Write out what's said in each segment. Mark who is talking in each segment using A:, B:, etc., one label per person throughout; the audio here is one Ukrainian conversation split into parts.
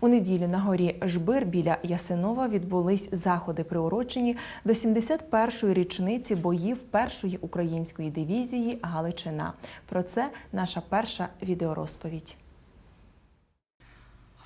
A: У неділю на горі Жбир біля Ясинова відбулись заходи, приурочені до 71-ї річниці боїв першої української дивізії Галичина. Про це наша перша відеорозповідь.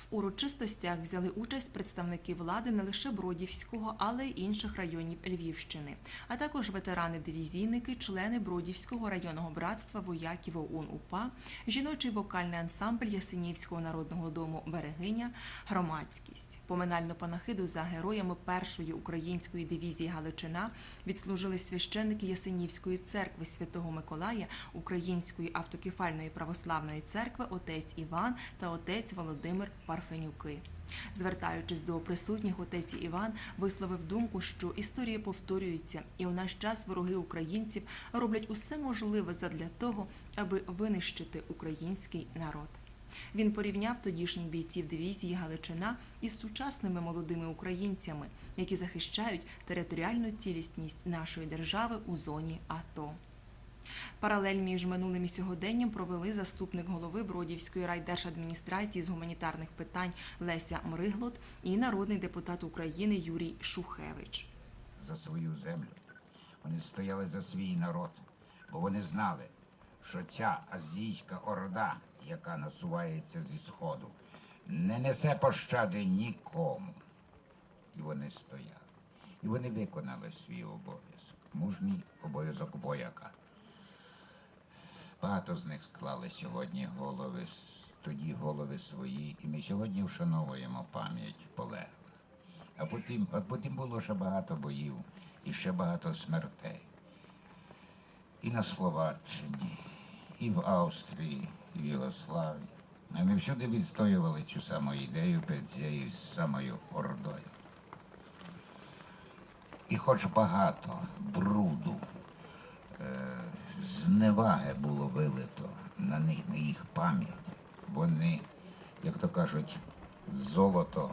A: В урочистостях взяли участь представники влади не лише Бродівського, але й інших районів Львівщини, а також ветерани-дивізійники, члени Бродівського районного братства вояків ОУН УПА, жіночий вокальний ансамбль Ясенівського народного дому Берегиня, громадськість. Поминальну панахиду за героями першої української дивізії Галичина відслужили священники Ясенівської церкви Святого Миколая Української автокефальної православної церкви отець Іван та отець Володимир Парфенюки. Звертаючись до присутніх, отець Іван висловив думку, що історія повторюється, і у наш час вороги українців роблять усе можливе задля того, аби винищити український народ. Він порівняв тодішніх бійців дивізії Галичина із сучасними молодими українцями, які захищають територіальну цілісність нашої держави у зоні АТО. Паралель між минулим і сьогоденням провели заступник голови Бродівської райдержадміністрації з гуманітарних питань Леся Мриглот і народний депутат України Юрій Шухевич.
B: за свою землю. Вони стояли за свій народ, бо вони знали, що ця азійська орда, яка насувається зі сходу, не несе пощади нікому. І вони стояли. І вони виконали свій обов'язок. Мужній обов'язок вояка. Багато з них склали сьогодні голови, тоді голови свої, і ми сьогодні вшановуємо пам'ять полеглих. А потім, а потім було ще багато боїв і ще багато смертей. І на Словаччині, і в Австрії, і в Єгославії. А ми всюди відстоювали цю саму ідею перед цією самою ордою. І хоч багато бруду, зневаги було вилито на них, на їх пам'ять, вони, як то кажуть, золото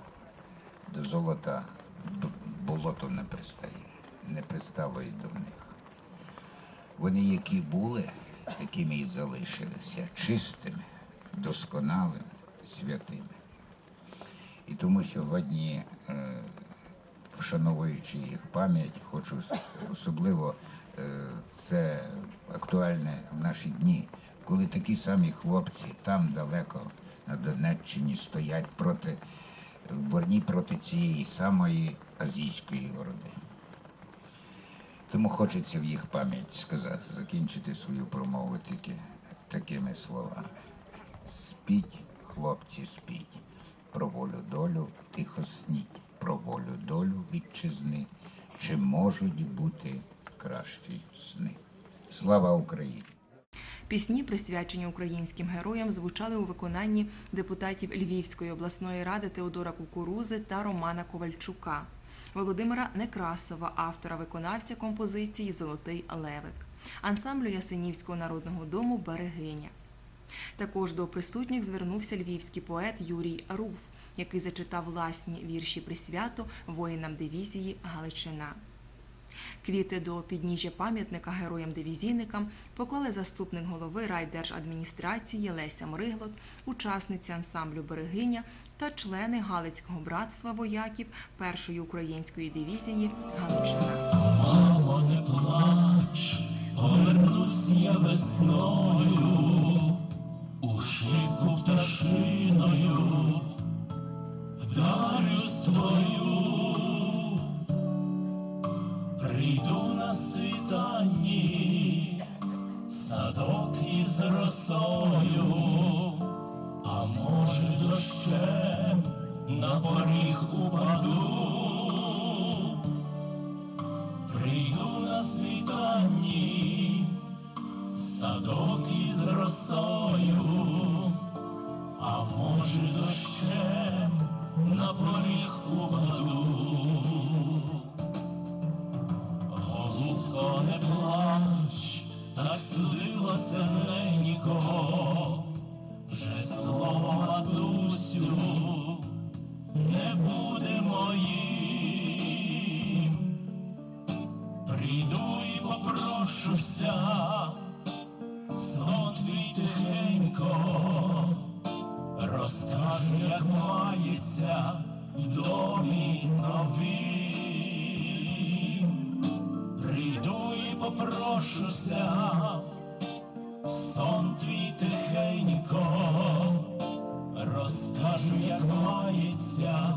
B: до золота болото не пристає, не пристало й до них. Вони, які були, такими і залишилися, чистими, досконалими, святими. І тому сьогодні, е, вшановуючи їх пам'ять, хочу особливо е, це актуальне в наші дні, коли такі самі хлопці там далеко на Донеччині стоять проти в борні проти цієї самої азійської орди. Тому хочеться в їх пам'ять сказати, закінчити свою промову тільки такими словами. Спіть, хлопці, спіть, про волю долю тихо сніть, про волю долю вітчизни, чи можуть бути кращі сни. Слава Україні!
A: Пісні, присвячені українським героям, звучали у виконанні депутатів Львівської обласної ради Теодора Кукурузи та Романа Ковальчука, Володимира Некрасова, автора виконавця композиції Золотий левик, ансамблю Ясенівського народного дому Берегиня. Також до присутніх звернувся львівський поет Юрій Руф, який зачитав власні вірші присвято воїнам дивізії Галичина. Квіти до підніжжя пам'ятника героям-дивізійникам поклали заступник голови райдержадміністрації Леся Мриглот, учасниці ансамблю Берегиня та члени Галицького братства вояків першої української дивізії Галичина.
C: Мамо, не плач, повернусь я весною, садок із росою, Попрошуся, сон твій тихенько, розкажу, як втомився в домі новім. Прийду і попрошуся, сон твій тихенько, розкажу, як мається